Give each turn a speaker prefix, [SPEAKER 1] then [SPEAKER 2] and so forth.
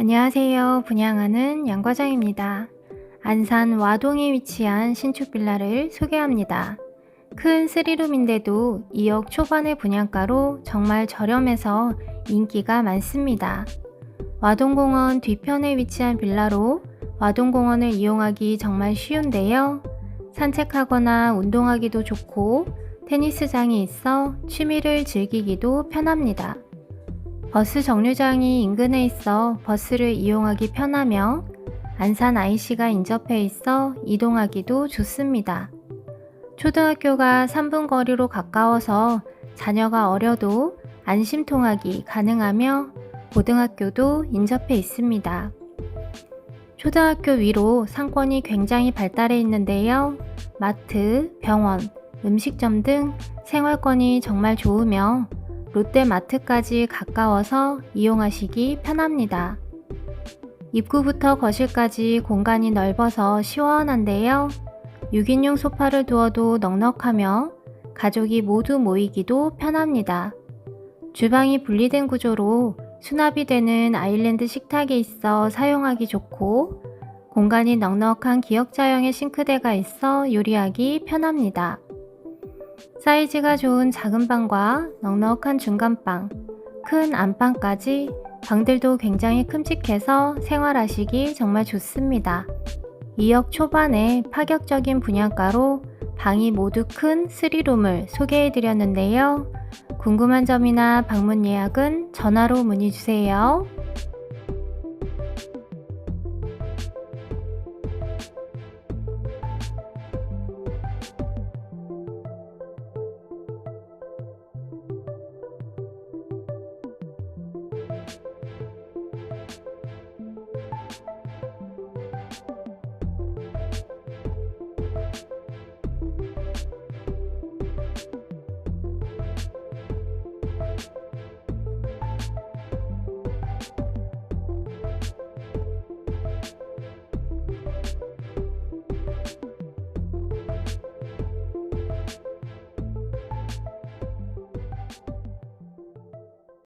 [SPEAKER 1] 안녕하세요. 분양하는 양과장입니다. 안산 와동에 위치한 신축 빌라를 소개합니다. 큰 3룸인데도 2억 초반의 분양가로 정말 저렴해서 인기가 많습니다. 와동공원 뒤편에 위치한 빌라로 와동공원을 이용하기 정말 쉬운데요. 산책하거나 운동하기도 좋고 테니스장이 있어 취미를 즐기기도 편합니다. 버스 정류장이 인근에 있어 버스를 이용하기 편하며 안산 IC가 인접해 있어 이동하기도 좋습니다. 초등학교가 3분 거리로 가까워서 자녀가 어려도 안심 통학이 가능하며 고등학교도 인접해 있습니다. 초등학교 위로 상권이 굉장히 발달해 있는데요. 마트, 병원, 음식점 등 생활권이 정말 좋으며 롯데마트까지 가까워서 이용하시기 편합니다. 입구부터 거실까지 공간이 넓어서 시원한데요. 6인용 소파를 두어도 넉넉하며 가족이 모두 모이기도 편합니다. 주방이 분리된 구조로 수납이 되는 아일랜드 식탁이 있어 사용하기 좋고 공간이 넉넉한 기역자형의 싱크대가 있어 요리하기 편합니다. 사이즈가 좋은 작은 방과 넉넉한 중간방, 큰 안방까지 방들도 굉장히 큼직해서 생활하시기 정말 좋습니다. 2억 초반에 파격적인 분양가로 방이 모두 큰 3룸을 소개해 드렸는데요. 궁금한 점이나 방문 예약은 전화로 문의 주세요.